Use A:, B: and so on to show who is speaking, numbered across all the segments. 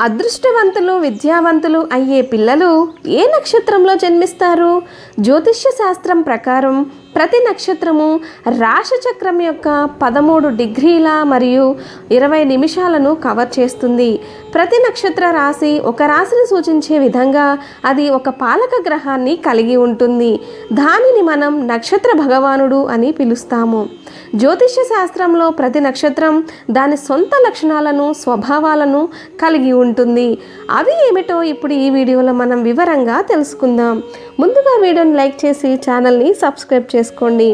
A: అదృష్టవంతులు విద్యావంతులు అయ్యే పిల్లలు ఏ నక్షత్రంలో జన్మిస్తారు? జ్యోతిష్య శాస్త్రం ప్రకారం ప్రతి నక్షత్రము రాశిచక్రం యొక్క పదమూడు డిగ్రీల మరియు ఇరవై నిమిషాలను కవర్ చేస్తుంది. ప్రతి నక్షత్ర రాశి ఒక రాశిని సూచించే విధంగా అది ఒక పాలక గ్రహాన్ని కలిగి ఉంటుంది. దానిని మనం నక్షత్ర భగవానుడు అని పిలుస్తాము. జ్యోతిష్య శాస్త్రంలో ప్రతి నక్షత్రం దాని సొంత లక్షణాలను స్వభావాలను కలిగి ఉంటుంది. అవి ఏమిటో ఇప్పుడు ఈ వీడియోలో మనం వివరంగా తెలుసుకుందాం. ముందుగా వీడియోని లైక్ చేసి ఛానల్ని సబ్స్క్రైబ్ చేసుకోండి.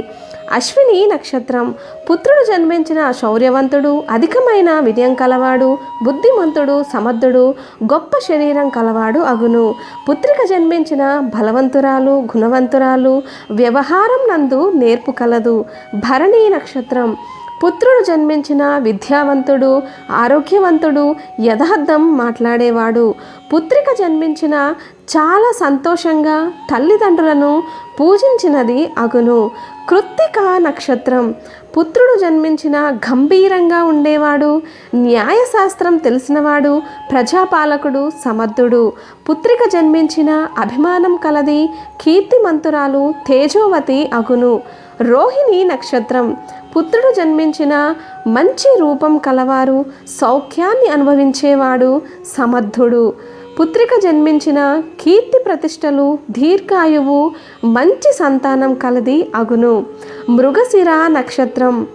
A: అశ్విని నక్షత్రం. పుత్రుడు జన్మించిన శౌర్యవంతుడు అధికమైన విజయం కలవాడు బుద్ధిమంతుడు సమర్థుడు గొప్ప శరీరం కలవాడు అగును. పుత్రిక జన్మించిన బలవంతురాలు గుణవంతురాలు వ్యవహారం నందు నేర్పు కలదు. భరణి నక్షత్రం. పుత్రుడు జన్మించిన విద్యావంతుడు ఆరోగ్యవంతుడు యథార్థం మాట్లాడేవాడు. పుత్రిక జన్మించిన చాలా సంతోషంగా తల్లిదండ్రులను పూజించినది అగును. కృత్తిక నక్షత్రం. పుత్రుడు జన్మించిన గంభీరంగా ఉండేవాడు. న్యాయశాస్త్రం తెలిసినవాడు ప్రజాపాలకుడు సమర్థుడు. పుత్రిక జన్మించిన అభిమానం కలది కీర్తిమంతురాలు తేజోవతి అగును. రోహిణి నక్షత్రం. పుత్రుడు జన్మించిన మంచి రూపం కలవారు సౌఖ్యాన్ని అనుభవించేవాడు సమర్థుడు. పుత్రిక జన్మించిన కీర్తి ప్రతిష్టలు దీర్ఘాయువు మంచి సంతానం కలది అగును. మృగశిర నక్షత్రం.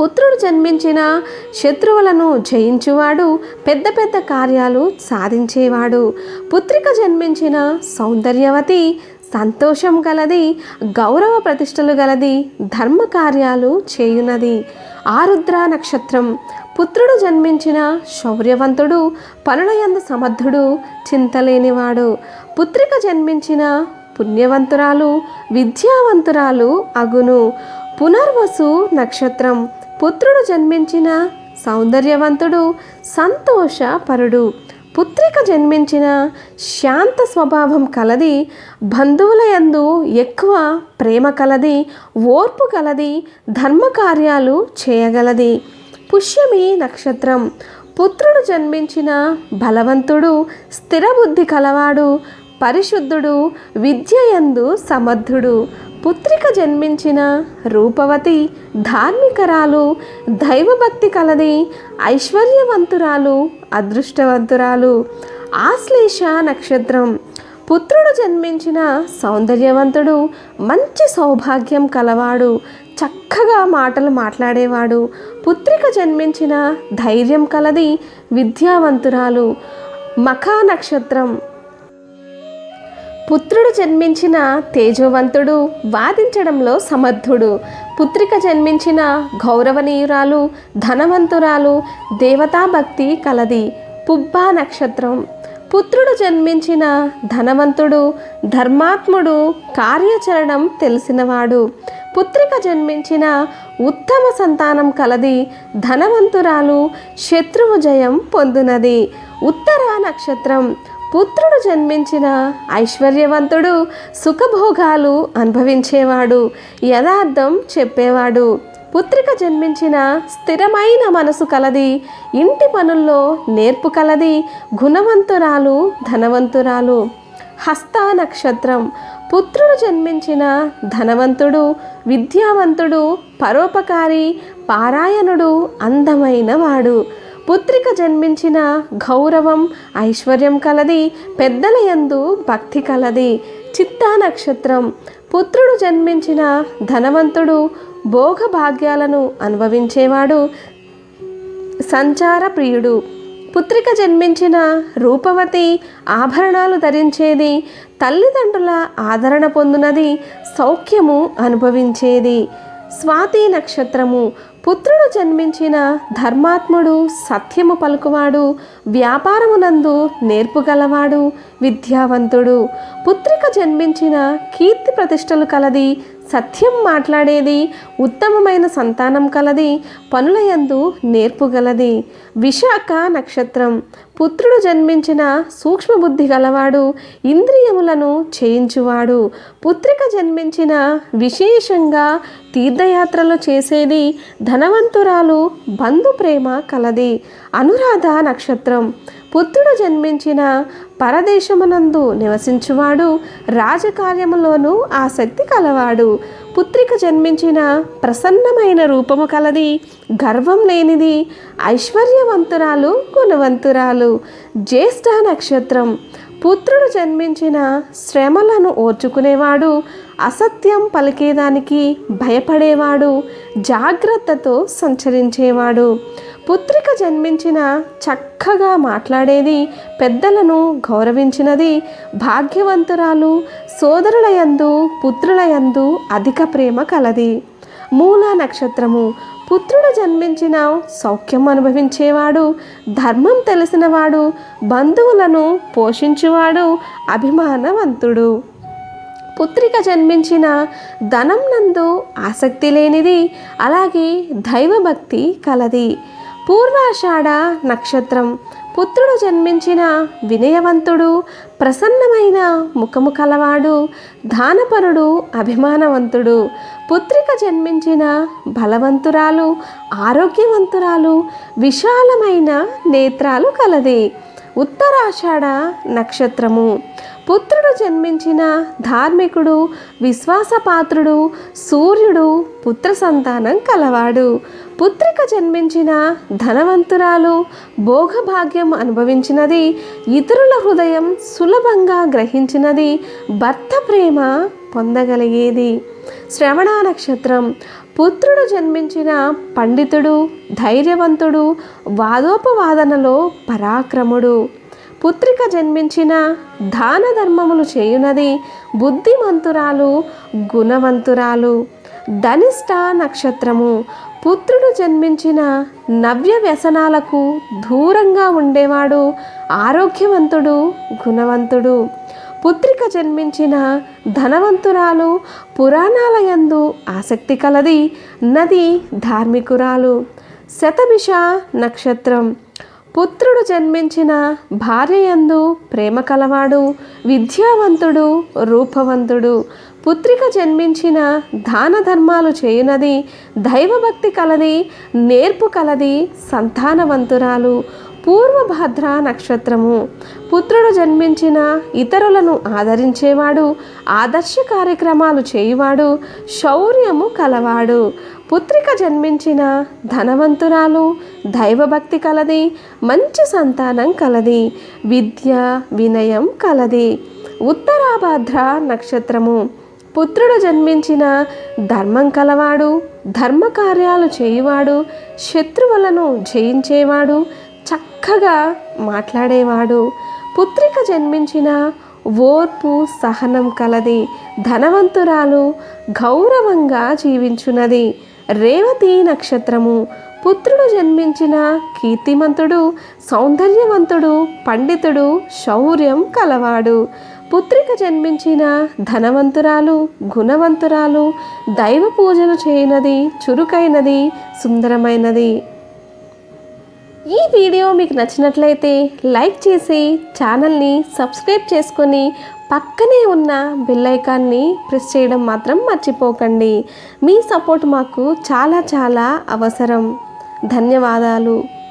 A: పుత్రుడు జన్మించిన శత్రువులను జయించువాడు పెద్ద పెద్ద కార్యాలు సాధించేవాడు. పుత్రిక జన్మించిన సౌందర్యవతి సంతోషం గలది గౌరవ ప్రతిష్టలు గలది ధర్మ కార్యాలు చేయునది. ఆరుద్ర నక్షత్రం. పుత్రుడు జన్మించిన శౌర్యవంతుడు పనులయందు సమర్థుడు చింతలేనివాడు. పుత్రిక జన్మించిన పుణ్యవంతురాలు విద్యావంతురాలు అగును. పునర్వసు నక్షత్రం. పుత్రుడు జన్మించిన సౌందర్యవంతుడు సంతోషపరుడు. పుత్రిక జన్మించిన శాంత స్వభావం కలది బంధువుల యందు ఎక్కువ ప్రేమ కలది ఓర్పు కలది ధర్మ కార్యాలు చేయగలది. పుష్యమి నక్షత్రం. పుత్రుడు జన్మించిన బలవంతుడు స్థిరబుద్ధి కలవాడు పరిశుద్ధుడు విద్యయందు సమర్థుడు. పుత్రిక జన్మించిన రూపవతి ధార్మికరాలు దైవభక్తి కలది ఐశ్వర్యవంతురాలు అదృష్టవంతురాలు. ఆశ్లేష నక్షత్రం. పుత్రుడు జన్మించిన సౌందర్యవంతుడు మంచి సౌభాగ్యం కలవాడు. చక్కగా మాటలు మాట్లాడేవాడు. పుత్రిక జన్మించిన ధైర్యం కలది విద్యావంతురాలు మఖా నక్షత్రం పుత్రుడు జన్మించిన తేజవంతుడు వాదించడంలో సమర్థుడు. పుత్రిక జన్మించిన గౌరవనీయురాలు ధనవంతురాలు దేవతాభక్తి కలది పుబ్బా నక్షత్రం పుత్రుడు జన్మించిన ధనవంతుడు ధర్మాత్ముడు కార్యాచరణం తెలిసినవాడు. పుత్రిక జన్మించిన ఉత్తమ సంతానం కలది ధనవంతురాలు శత్రువు జయం పొందునది. ఉత్తర నక్షత్రం. పుత్రుడు జన్మించిన ఐశ్వర్యవంతుడు సుఖభోగాలు అనుభవించేవాడు యథార్థం చెప్పేవాడు. పుత్రిక జన్మించిన స్థిరమైన మనసు కలది ఇంటి పనుల్లో నేర్పు కలది గుణవంతురాలు ధనవంతురాలు. హస్త నక్షత్రం పుత్రుడు జన్మించిన ధనవంతుడు విద్యావంతుడు పరోపకారి పారాయణుడు అందమైన వాడు. పుత్రిక జన్మించిన గౌరవం ఐశ్వర్యం కలది పెద్దల యందు భక్తి కలది. చిత్తా నక్షత్రం పుత్రుడు జన్మించిన ధనవంతుడు భోగభాగ్యాలను అనుభవించేవాడు సంచార ప్రియుడు పుత్రిక జన్మించిన రూపవతి ఆభరణాలు ధరించేది తల్లిదండ్రుల ఆదరణ పొందినది సౌఖ్యము అనుభవించేది. స్వాతి నక్షత్రము పుత్రుడు జన్మించిన ధర్మాత్ముడు సత్యము పలుకువాడు వ్యాపారమునందు నేర్పుగలవాడు విద్యావంతుడు. పుత్రిక జన్మించిన కీర్తి ప్రతిష్టలు కలది సత్యం మాట్లాడేది ఉత్తమమైన సంతానం కలది పనులయందు నేర్పుగలది విశాఖ నక్షత్రం. పుత్రుడు జన్మించిన సూక్ష్మబుద్ధి గలవాడు ఇంద్రియములను చేయించువాడు. పుత్రిక జన్మించిన విశేషంగా తీర్థయాత్రలు చేసేది ధనవంతురాలు బంధు ప్రేమ కలది. అనురాధ నక్షత్రం. పుత్రుడు జన్మించిన పరదేశమునందు నివసించువాడు రాజకార్యములోనూ ఆసక్తి కలవాడు. పుత్రిక జన్మించిన ప్రసన్నమైన రూపము కలది గర్వం లేనిది ఐశ్వర్యవంతురాలు గుణవంతురాలు. జ్యేష్ఠ నక్షత్రం. పుత్రుడు జన్మించిన శ్రమలను ఓర్చుకునేవాడు అసత్యం పలికేదానికి భయపడేవాడు జాగ్రత్తతో సంచరించేవాడు. పుత్రిక జన్మించిన చక్కగా మాట్లాడేది పెద్దలను గౌరవించినది భాగ్యవంతురాలు సోదరులయందు పుత్రులయందు అధిక ప్రేమ కలది. మూల నక్షత్రము పుత్రుడు జన్మించిన సౌఖ్యం అనుభవించేవాడు ధర్మం తెలిసినవాడు బంధువులను పోషించువాడు అభిమానవంతుడు. పుత్రిక జన్మించిన ధనం నందు ఆసక్తి లేనిది అలాగే దైవభక్తి కలది. పూర్వాషాఢ నక్షత్రం. పుత్రుడు జన్మించిన వినయవంతుడు ప్రసన్నమైన ముఖము కలవాడు దానపరుడు అభిమానవంతుడు. పుత్రిక జన్మించిన బలవంతురాలు ఆరోగ్యవంతురాలు విశాలమైన నేత్రాలు కలది. ఉత్తరాషాఢ నక్షత్రము. పుత్రుడు జన్మించిన ధార్మికుడు విశ్వాసపాత్రుడు సూర్యుడు పుత్ర సంతానం కలవాడు. పుత్రిక జన్మించిన ధనవంతురాలు భోగభాగ్యం అనుభవించినది ఇతరుల హృదయం సులభంగా గ్రహించినది భర్త ప్రేమ పొందగలిగేది. శ్రవణ నక్షత్రం. పుత్రుడు జన్మించిన పండితుడు ధైర్యవంతుడు వాదోపవాదనలో పరాక్రముడు. పుత్రిక జన్మించిన దాన ధర్మములు చేయునది బుద్ధిమంతురాలు గుణవంతురాలు. ధనిష్ట నక్షత్రము. పుత్రుడు జన్మించిన నవ్య వ్యసనాలకు దూరంగా ఉండేవాడు ఆరోగ్యవంతుడు గుణవంతుడు. పుత్రిక జన్మించిన ధనవంతురాలు పురాణాలయందు ఆసక్తి కలది నది ధార్మికురాలు. శతభిష నక్షత్రం. పుత్రుడు జన్మించిన భార్యయందు ప్రేమ కలవాడు విద్యావంతుడు రూపవంతుడు. పుత్రిక జన్మించిన దాన ధర్మాలు చేయునది దైవభక్తి కలది నేర్పు కలది సంతానవంతురాలు. పూర్వభద్ర నక్షత్రము. పుత్రుడు జన్మించిన ఇతరులను ఆదరించేవాడు ఆదర్శ కార్యక్రమాలు చేయువాడు శౌర్యము కలవాడు. పుత్రిక జన్మించిన ధనవంతురాలు దైవభక్తి కలది మంచి సంతానం కలది విద్య వినయం కలది. ఉత్తరాభద్ర నక్షత్రము. పుత్రుడు జన్మించిన ధర్మం కలవాడు ధర్మకార్యాలు చేయువాడు శత్రువులను జయించేవాడు చక్కగా మాట్లాడేవాడు. పుత్రిక జన్మించిన ఓర్పు సహనం కలది ధనవంతురాలు గౌరవంగా జీవించున్నది రేవతి నక్షత్రము. పుత్రుడు జన్మించిన కీర్తిమంతుడు సౌందర్యవంతుడు పండితుడు శౌర్యం కలవాడు. పుత్రిక జన్మించిన ధనవంతురాలు గుణవంతురాలు దైవ పూజలు చేయనది చురుకైనది సుందరమైనది. ఈ వీడియో మీకు నచ్చినట్లయితే లైక్ చేసి ఛానల్ని సబ్స్క్రైబ్ చేసుకొని పక్కనే ఉన్న బెల్ ఐకాన్ని ప్రెస్ చేయడం మాత్రం మర్చిపోకండి. మీ సపోర్ట్ మాకు చాలా చాలా అవసరం. ధన్యవాదాలు.